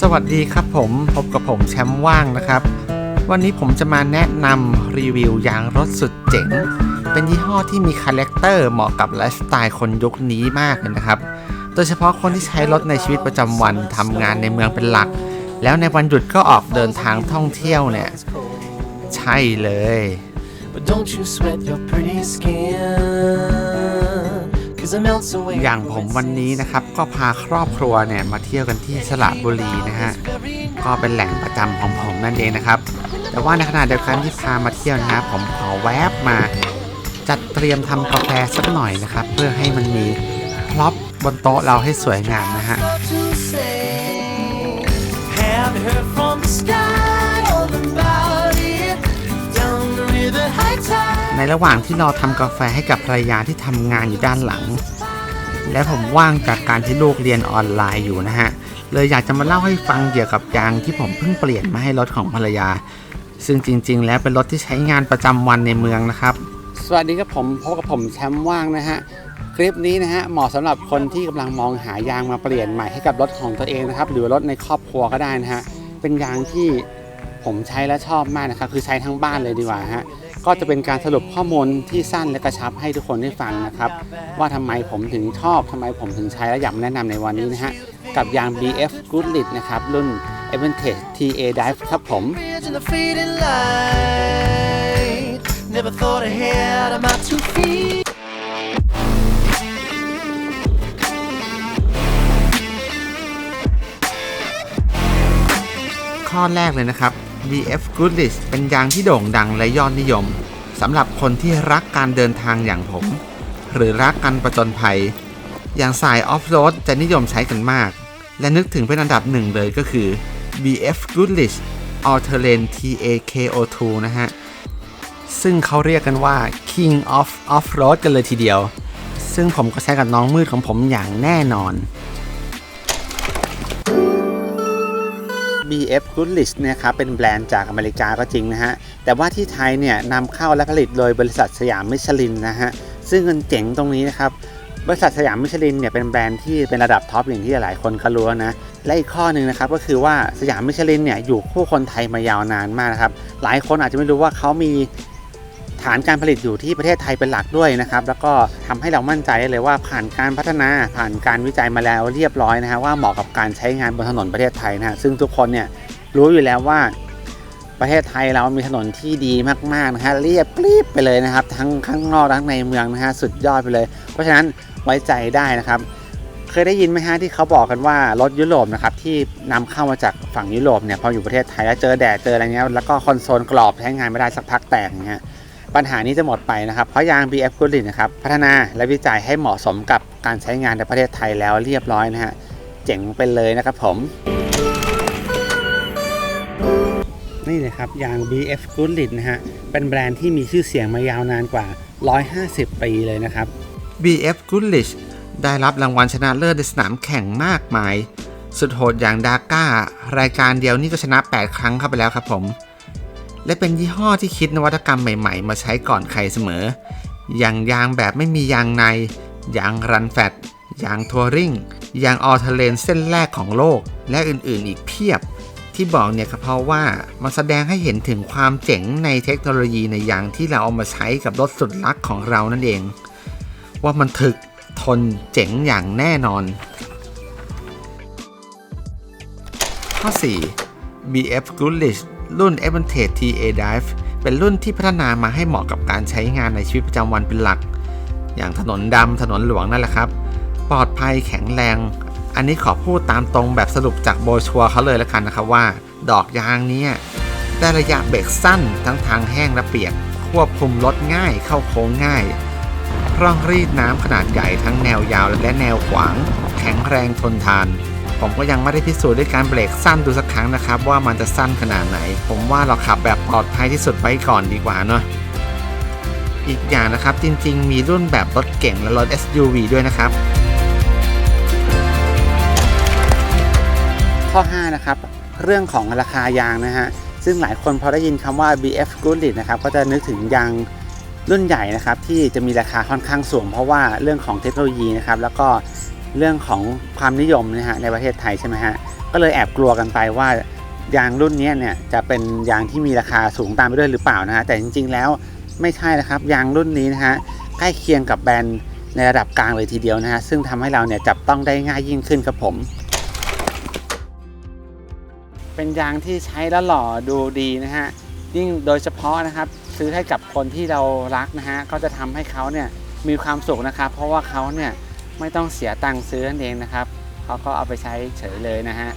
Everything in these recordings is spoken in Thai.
สวัสดีครับผมพบกับผมแชมป์ว่างนะครับ วันนี้ผมจะมาแนะนำรีวิวยางรถสุดเจ๋ง เป็นยี่ห้อที่มีคาแรคเตอร์เหมาะกับไลฟ์สไตล์คนยุคนี้มากเลยนะครับ โดยเฉพาะคนที่ใช้รถในชีวิตประจำวันทำงานในเมืองเป็นหลัก แล้วในวันหยุดก็ออกเดินทางท่องเที่ยวเนี่ย ใช่เลย But don't you sweat your pretty skin. อย่างผมวันนี้นะครับก็พาครอบครัวเนี่ยมาเที่ยวกันที่สระบุรีนะฮะก็เป็นแหล่งประจำของผมนั่นเองนะครับ แต่ว่าในขณะเดียวกันที่พามาเที่ยวนะฮะผมขอแวบมา จัดเตรียมทำกาแฟสักหน่อยนะครับ เพื่อให้มันมีพล็อปบนโต๊ะเราให้สวยงามนะฮะ to say. Have you heard from the sky all about it? Down the river, high tide. ในระหว่างที่ราทำกาแฟให้กับภรรยาที่ทำงานอยู่ด้านหลัง และผมว่างจากการที่ลูกเรียนออนไลน์อยู่นะฮะ เลยอยากจะมาเล่าให้ฟังเกี่ยวกับยางที่ผมเพิ่งเปลี่ยนมาให้รถของภรรยา ซึ่งจริง ๆ แล้วเป็นรถที่ใช้งานประจำวันในเมืองนะครับ สวัสดีครับผมพบกับผมแชมป์ว่างนะฮะคลิปนี้นะฮะเหมาะสำหรับคนที่กำลังมองหายางมาเปลี่ยนใหม่ให้กับรถของตัวเองนะครับ หรือรถในครอบครัวก็ได้นะฮะเป็นยางที่ผมใช้และชอบมากนะครับคือใช้ทั้งบ้านเลยดีกว่าฮะ ก็จะเป็นการสรุปข้อมูลที่สั้นและกระชับให้ทุกคนได้ฟังนะครับ ว่าทำไมผมถึงชอบทำไมผมถึงใช้และอยากมาแนะนำในวันนี้นะฮะ กับยาง BF Goodrich นะครับ รุ่น Advantage TA Dive ครับผม Never thought ahead of my two feet. ข้อแรกเลยนะครับ BF Goodrich เป็นยางที่โด่งดังและยอดนิยมสำหรับคนที่รักการเดินทางอย่างผม หรือรักการประจนภัย อย่างสายออฟโรดจะนิยมใช้กันมาก และนึกถึงเป็นอันดับหนึ่งเลยก็คือ BF Goodrich All Terrain TAKO2 นะฮะ ซึ่งเขาเรียกกันว่า King of Off-Road กันเลยทีเดียว ซึ่งผมก็ใช้กับน้องมืดของผมอย่างแน่นอน BF Goodrich เนี่ยครับเป็นแบรนด์จากอเมริกาก็จริงนะฮะ แต่ว่าที่ไทยเนี่ยนำเข้าและผลิตโดยบริษัทสยามมิชลินนะฮะ ซึ่งมันเจ๋งตรงนี้นะครับ บริษัทสยามมิชลินเนี่ยเป็นแบรนด์ที่เป็นระดับท็อปอย่างที่หลายคนก็รู้นะ และอีกข้อหนึ่งนะครับก็คือว่าสยามมิชลินเนี่ยอยู่คู่คนไทยมายาวนานมากนะครับ หลายคนอาจจะไม่รู้ว่าเขามี ฐานการผลิตอยู่ที่ประเทศไทยเป็นหลักด้วยนะครับ แล้วก็ทำให้เรามั่นใจได้เลยว่าผ่านการพัฒนาผ่านการวิจัยมาแล้วเรียบร้อยนะฮะว่าเหมาะกับการใช้งานบนถนนประเทศไทยนะฮะซึ่งทุกคนเนี่ยรู้อยู่แล้วว่าประเทศไทยเรามีถนนที่ดีมากๆนะฮะเรียบกรีบไปเลยนะครับ ทั้งข้างนอกทั้งในเมืองนะฮะสุดยอดไปเลย เพราะฉะนั้นไว้ใจได้นะครับ เคยได้ยินไหมฮะที่เขาบอกกันว่ารถยุโรปนะครับที่นำเข้ามาจากฝั่งยุโรปเนี่ยพออยู่ประเทศไทยแล้วเจอแดดเจออะไรเงี้ยแล้วก็คอนโซลกรอบใช้งานไม่ได้สักพักแต่งเงี้ย ปัญหานี้จะหมดไปนะครับ เพราะยาง BF g o o d r i c h นะครับ พัฒนาและวิจัยให้เหมาะสมกับการใช้งานในประเทศไทยแล้วเรียบร้อยนะฮะ เจ๋งไปเลยนะครับผม นี่เลยครับยาง BF Goodrich นะฮะ เป็นแบรนด์ที่มีชื่อเสียงมายาวนานกว่า 150 ปีเลยนะครับ BF Goodrich ได้รับรางวัลชนะเลิศในสนามแข่งมากมาย สุดโหดอย่างดาก้ารายการเดียวนี่ก็ชนะ 8 ครั้งเข้าไปแล้วครับผม และเป็นยี่ห้อที่คิดนวัตกรรมใหม่ๆ มาใช้ก่อนใครเสมอ อย่างยางแบบไม่มียางใน ยางรันแฟตยางทัวริงยางออเทเลนเส้นแรกของโลก และอื่นๆอีกเพียบ ที่บอกเนี่ยก็เพราะว่ามันแสดงให้เห็นถึงความเจ๋งในเทคโนโลยีในยางที่เราเอามาใช้กับรถสุดลักของเรานั่นเอง ว่ามันถึกทนเจ๋งอย่างแน่นอน ข้อ 4 BF Goodrich รุ่น Advantage TA Drive เป็นรุ่นที่พัฒนามาให้เหมาะกับการใช้งานในชีวิตประจำวันเป็นหลัก อย่างถนนดำถนนหลวงนั่นแหละครับ ปลอดภัยแข็งแรง อันนี้ขอพูดตามตรงแบบสรุปจากโบชัวเขาเลยแล้วกันนะครับว่า ดอกยางเนี้ได้ระยะเบรกสั้นทั้งทางแห้งและเปียก ควบคุมรถง่ายเข้าโค้งง่ายร่องรีดน้ำขนาดใหญ่ทั้งแนวยาวและแนวขวาง แข็งแรงทนทาน ผมก็ยังไม่ได้พิสูจน์ด้วยการเบรกสั้นดูสักครั้งนะครับ ว่ามันจะสั้นขนาดไหน ผมว่าเราขับแบบปลอดภัยที่สุดไว้ก่อนดีกว่าเนาะอีกอย่างนะครับจริง ๆ มีรุ่นแบบรถเก่งและรถ SUV ด้วยนะครับ ข้อ 5 นะครับ เรื่องของราคายางนะฮะซึ่งหลายคนพอได้ยินคำว่า BF Goodrich นะครับก็จะนึกถึงยางรุ่นใหญ่นะครับที่จะมีราคาค่อนข้างสูงเพราะว่าเรื่องของเทคโนโลยีนะครับแล้วก็ เรื่องของความนิยมนะฮะในประเทศไทยใช่ไหมฮะก็เลยแอบกลัวกันไปว่ายางรุ่นนี้เนี่ยจะเป็นยางที่มีราคาสูงตามไปด้วยหรือเปล่านะฮะแต่จริง ๆ แล้วไม่ใช่นะครับยางรุ่นนี้นะฮะใกล้เคียงกับแบรนด์ในระดับกลางเลยทีเดียวนะฮะซึ่งทำให้เราเนี่ยจับต้องได้ง่ายยิ่งขึ้นครับผม เป็นยางที่ใช้แล้วหล่อดูดีนะฮะยิ่งโดยเฉพาะนะครับซื้อให้กับคนที่เรารักนะฮะก็จะทำให้เขาเนี่ยมีความสุขนะครับเพราะว่าเขาเนี่ย ไม่ต้องเสียตังค์ซื้อนั่นเองนะครับเขาก็เอาไปใช้เฉยเลยนะฮะ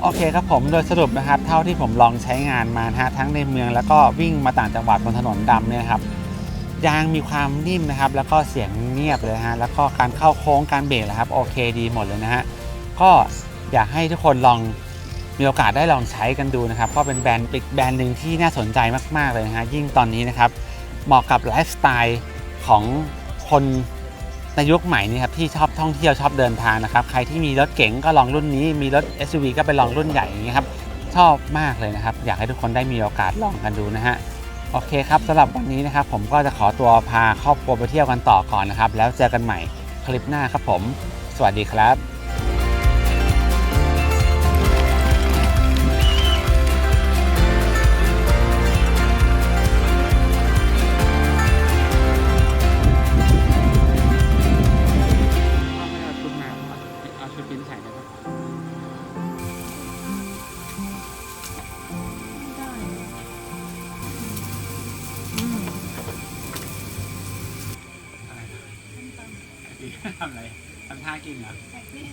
โอเคครับผมโดยสรุปนะครับเท่าที่ผมลองใช้งานมานะฮะทั้งในเมืองแล้วก็วิ่งมาต่างจังหวัดบนถนนดำเนี่ยครับยางมีความนิ่มนะครับ แล้วก็เสียงเงียบเลยฮะแล้วก็การเข้าโค้งการเบรกนะครับโอเคดีหมดเลยนะฮะก็อยากให้ทุกคนลองมีโอกาสได้ลองใช้กันดูนะครับก็เป็นแบรนด์อีกแบรนด์หนึ่งที่น่าสนใจมากๆเลยนะฮะยิ่งตอนนี้นะครับเหมาะกับไลฟ์สไตล์ ของคนในยุคใหม่นี้ครับที่ชอบท่องเที่ยวชอบเดินทางนะครับ ใครที่มีรถเก๋งก็ลองรุ่นนี้ มีรถ SUV ก็ไปลองรุ่นใหญ่อย่างนี้ครับชอบมากเลยนะครับ อยากให้ทุกคนได้มีโอกาสลองกันดูนะฮะโอเคครับสำหรับวันนี้นะครับ ผมก็จะขอตัวพาครอบครัวไปเที่ยวกันต่อก่อนนะครับ แล้วเจอกันใหม่คลิปหน้าครับผม สวัสดีครับ ทำอะไรทำท่ากินเหรอใส่เครื่อง